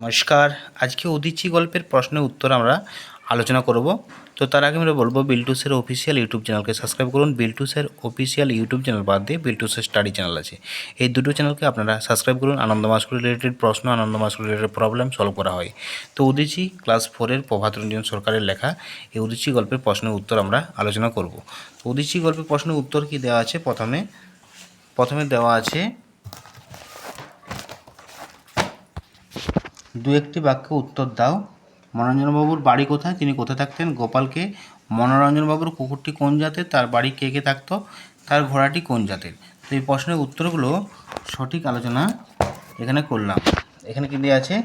নমস্কার। আজকে উদিচি গল্পের প্রশ্নের উত্তর আমরা আলোচনা করব। তো তার আগে আমরা বলব বিল্টুসের অফিসিয়াল ইউটিউব চ্যানেলকে সাবস্ক্রাইব করুন। বিল্টুসের অফিসিয়াল ইউটিউব চ্যানেল বাদ দিয়ে বিল্টুসের স্টাডি চ্যানেল আছে। এই দুটো চ্যানেলকে আপনারা সাবস্ক্রাইব করুন। আনন্দ মাস্কুল রিলেটেড প্রশ্ন, আনন্দ মাস্কুল রিলেটেড প্রবলেম সলভ করা হয়। তো উদিচি ক্লাস ফোরের প্রভাত রঞ্জন সরকারের লেখা এই উদিচি গল্পের প্রশ্নের উত্তর আমরা আলোচনা করব। উদিচি গল্পের প্রশ্নের উত্তর কি দেওয়া আছে? প্রথমে প্রথমে দেওয়া আছে দু একটি বাক্যে উত্তর দাও। মনোরঞ্জনবাবুর বাড়ি কোথায়? তিনি কোথায় থাকতেন? গোপালকে। মনোরঞ্জনবাবুর কুকুরটি কোন জাতের? তার বাড়ি কে কে থাকতো? তার ঘোড়াটি কোন জাতের? তো এই প্রশ্নের উত্তরগুলো সঠিক আলোচনা এখানে করলাম। এখানে কি আছে?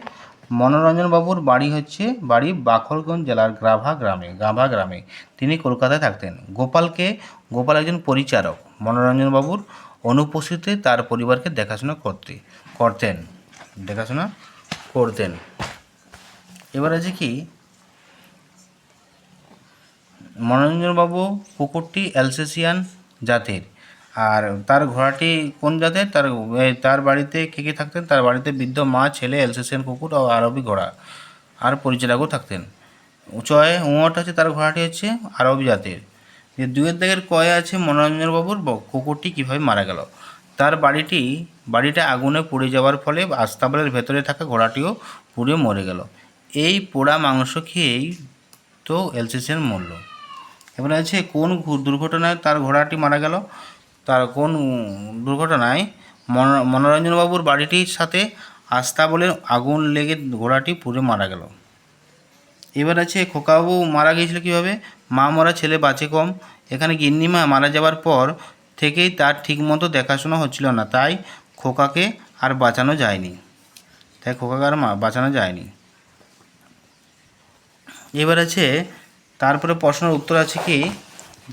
মনোরঞ্জনবাবুর বাড়ি হচ্ছে, বাড়ি বাখরগঞ্জ জেলার গ্রাভা গ্রামে গাভা গ্রামে। তিনি কলকাতায় থাকতেন। গোপালকে, গোপাল একজন পরিচারক। মনোরঞ্জনবাবুর অনুপস্থিতিতে তার পরিবারকে দেখাশোনা করতে, করতেন। দেখাশোনা করতেন। এবার আছে কি? মনোরঞ্জনবাবু কুকুরটি অ্যালসেসিয়ান জাতের। আর তার ঘোড়াটি কোন জাতের? তার তার বাড়িতে কে কে থাকতেন? তার বাড়িতে বৃদ্ধ মা, ছেলে, অ্যালসেসিয়ান কুকুর ও আরবি ঘোড়া। আর পরিচালকও থাকতেন। চয়ে উঁয়াটা হচ্ছে তার ঘোড়াটি হচ্ছে আরবি জাতের। দুয়ের দাগের কয়ে আছে মনোরঞ্জনবাবুর কুকুরটি কীভাবে মারা গেল? তার বাড়িটি, বাড়িটা আগুনে পুড়ে যাওয়ার ফলে আস্তাবলের ভেতরে থাকা ঘোড়াটিও পুড়ে মরে গেল। এই পোড়া মাংস খেয়েই তো এলসিসির মরল। এবারে আছে, কোন দুর্ঘটনায় তার ঘোড়াটি মারা গেল? তার কোন দুর্ঘটনায় মনো- মনোরঞ্জনবাবুর বাড়িটির সাথে আস্তাবলের আগুন লেগে ঘোড়াটি পুড়ে মারা গেল। এবার আছে, খোকাবাবু মারা গিয়েছিল কীভাবে? মা মরা ছেলে বাঁচে কম। এখানে গিন্নিমা মারা যাওয়ার পর থেকেই তার ঠিকমতো দেখাশোনা হচ্ছিল না। তাই খোকাকে আর বাঁচানো যায়নি। তাই খোকাকে আর বাঁচানো যায়নি। এবার আছে, তারপরে প্রশ্নের উত্তর আছে কি?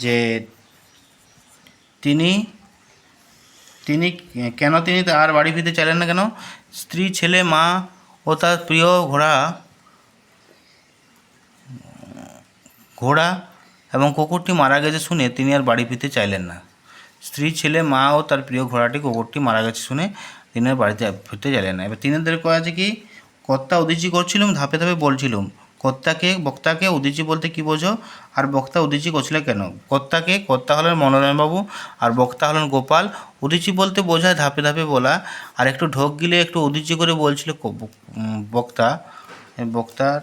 যে তিনি তিনি কেন তিনি তার বাড়ি ফিরতে চাইলেন না কেন? স্ত্রী, ছেলে, মা ও তার প্রিয় ঘোড়া ঘোড়া এবং কুকুরটি মারা গেছে শুনে তিনি আর বাড়ি ফিরতে চাইলেন না। স্ত্রী, ছেলে, মা ও তার প্রিয় ঘোড়াটি কুকুরটি মারা গেছে শুনে তিনি আর বাড়িতে ফিরতে চাইলেন না। এবার তিনের কয় আছে কি, কর্তা উদিচি করছিলাম ধাপে ধাপে বলছিলাম কর্তাকে, বক্তাকে উদিচি বলতে কি বোঝো? আর বক্তা উদিচি করছিল কেন? কর্তাকে, কর্তা হলেন মনোরঞ্জনবাবু আর বক্তা হলেন গোপাল। উদিচি বলতে বোঝায় ধাপে ধাপে বলা। আর একটু ঢোক গিলে একটু উদিচি করে বলছিল বক্তা, বক্তার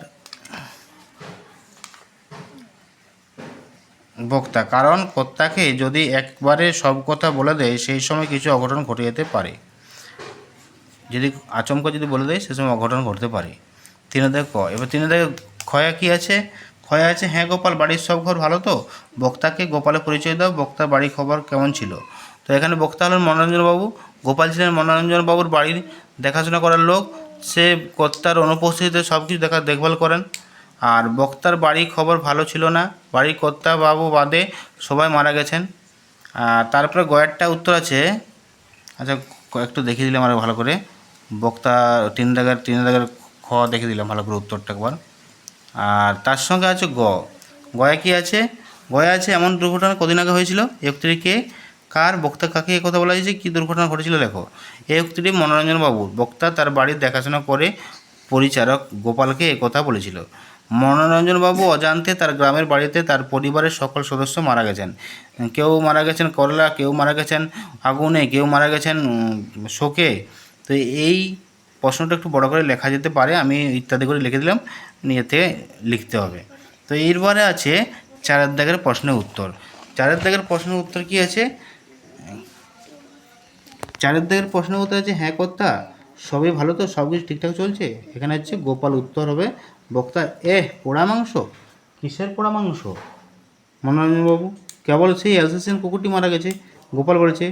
বক্তা। কারণ কর্তাকে যদি একবারে সব কথা বলে দেয়, সেই সময় কিছু অঘটন ঘটে যেতে পারে। যদি আচমকা যদি বলে দেয়, সে সময় অঘটন ঘটতে পারে। তিনদের ক এবার তিনদের ক্ষয়া কি আছে? ক্ষয়া আছে হ্যাঁ গোপাল, বাড়ির সব ঘর ভালো তো? বক্তাকে গোপালের পরিচয় দাও, বক্তার বাড়ির খবর কেমন ছিল? তো এখানে বক্তা হলেন মনোরঞ্জনবাবু। গোপাল ছিলেন মনোরঞ্জনবাবুর বাড়ির দেখাশোনা করার লোক। সে কর্তার অনুপস্থিতিতে সব কিছু দেখা, দেখভাল করেন। আর বক্তার বাড়ির খবর ভালো ছিল না। বাড়ির কর্তা বাবু বাদে সবাই মারা গেছেন। আর তারপরে গয়েরটা উত্তর আছে। আচ্ছা একটু দেখিয়ে দিলাম আরও ভালো করে। বক্তা তিন দাগের তিন দাগের খ দেখে দিলাম ভালো করে উত্তরটা একবার। আর তার সঙ্গে আছে গ। গয়া কি আছে? গয়া আছে এমন দুর্ঘটনা কদিন আগে হয়েছিল? উক্তিটি কার? বক্তা কাকে কথা বলা হয়েছে? কী দুর্ঘটনা ঘটেছিল লেখো এই উক্তিটি মনোরঞ্জন বাবু বক্তা তার বাড়ির দেখাশোনা করে পরিচারক গোপালকে কথা বলেছিল। মনোরঞ্জনবাবু অজান্তে তার গ্রামের বাড়িতে তার পরিবারের সকল সদস্য মারা গেছেন। কেউ মারা গেছেন করলা, কেউ মারা গেছেন আগুনে, কেউ মারা গেছেন শোকে। তো এই প্রশ্নটা একটু বড় করে লেখা যেতে পারে, আমি ইত্যাদি করে লিখে দিলাম নিয়েতে লিখতে হবে। তো এরপরে আছে চারের দাগের প্রশ্নের উত্তর। চারের দাগের প্রশ্নের উত্তর কি আছে? চারের দাগের প্রশ্নের উত্তর আছে হ্যাঁ কর্তা, সবই ভালো তো সব কিছু ঠিকঠাক চলছে? এখানে হচ্ছে গোপাল উত্তর হবে বক্তা এ পোড়া মাংস? কিসের পোড়া মাংস? মনোরঞ্জনবাবু কেবল সেই অ্যালসেসিয়ান কুকুরটি মারা গেছে গোপাল বলেছে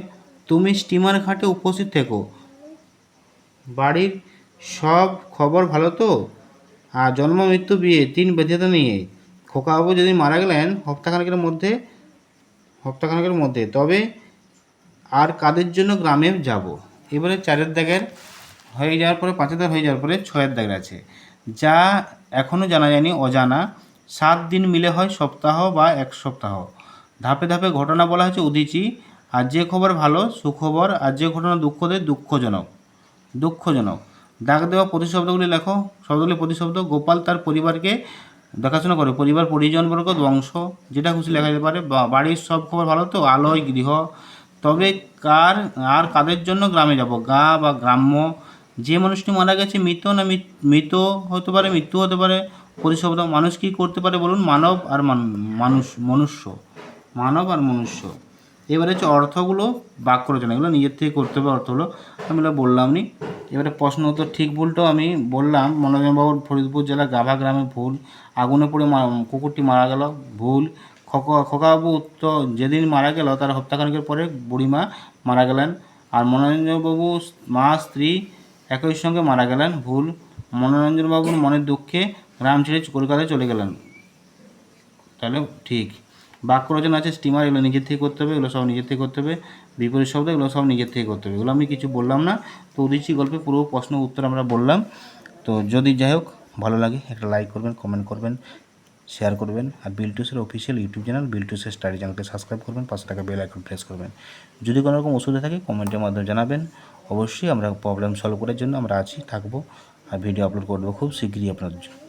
তুমি স্টিমার ঘাটে উপস্থিত থেকো। বাড়ির সব খবর ভালো তো? আর জন্ম মৃত্যু বিয়ে তিন বেঁধেতে নিয়ে। খোকাবাবু যদি মারা গেলেন হপ্তাখানেকের মধ্যে হপ্তাখানেকের মধ্যে তবে আর কাদের জন্য গ্রামে যাব? এবারে চারের দাগের হয়ে যাওয়ার পরে পাঁচের দাগ হয়ে যাওয়ার পরে ছয়ের দাগের আছে। যা এখনও জানা যায়নি, অজানা। সাত দিন মিলে হয় সপ্তাহ বা এক সপ্তাহ। ধাপে ধাপে ঘটনা বলা হয়েছে উদিচি। আর যে খবর ভালো, সুখবর। আর যে ঘটনা দুঃখ দেয় দুঃখজনক। দুঃখজনক। দাগ দেওয়া প্রতিশব্দগুলি লেখো। শব্দগুলি প্রতিশব্দ। গোপাল তার পরিবারকে দেখাশোনা করে। পরিবার পরিজনবর্গ বংশ, যেটা খুশি লেখা যেতে পারে। বাড়ির সব খবর ভালো তো? আলোয় গৃহ। তবে কার, আর কাদের জন্য গ্রামে যাব? গা বা গ্রাম্য যে মানুষটি মারা গেছে, মৃত না মৃত- হতে পারে, মৃত্যু হতে পারে পরিশব্দ মানুষ কি করতে পারে বলুন? মানব আর মানুষ, মনুষ্য। মানব আর মনুষ্য। এবারে হচ্ছে অর্থগুলো বাক্য রচনা এগুলো নিজের থেকে করতে হবে অর্থগুলো আমি বললাম নি এবারে প্রশ্ন উত্তর ঠিক ভুলটাও আমি বললাম। মনোরঞ্জনবাবুর ফরিদপুর জেলা গাভা গ্রামে ভুল। আগুনে পড়ে কুকুরটি মারা গেল, ভুল। খোকা, খোকাবাবু উত্তর যেদিন মারা গেল, তার হত্যাকাণ্ডের পরে বুড়িমা মারা গেলেন। আর মনোরঞ্জনবাবু মা, স্ত্রী একই সঙ্গে মারা গেলেন। ভুল। মনোরঞ্জনবাবুর মনের দুঃখে গ্রাম ছেড়ে কলকাতায় চলে গেলেন। তাহলে ঠিক। বাক্য রচনা আছে স্টিমার এগুলো নিজের থেকে করতে হবে, এগুলো সব নিজের থেকে করতে হবে। বিপরীত শব্দ, এগুলো সব নিজের থেকে করতে হবে। এগুলো আমি কিছু বললাম না। তো উদিচি গল্পে পুরো প্রশ্ন উত্তর আমরা বললাম। তো যদি যাই হোক, ভালো লাগে, একটা লাইক করবেন কমেন্ট করবেন শেয়ার করবেন। আর বিলটুসের অফিসিয়াল ইউটিউব চ্যানেল বিলটুসের স্টাডি চ্যানেলকে সাবস্ক্রাইব করবেন, পাশে টাকা বেল আইকন প্রেস করবেন। যদি কোনো রকম অসুবিধা থাকে কমেন্টের মাধ্যমে জানাবেন। অবশ্যই আমরা প্রবলেম সলভ করার জন্য আমরা আছি, থাকব আর ভিডিও আপলোড করব খুব শীঘ্রই আপনাদের জন্য।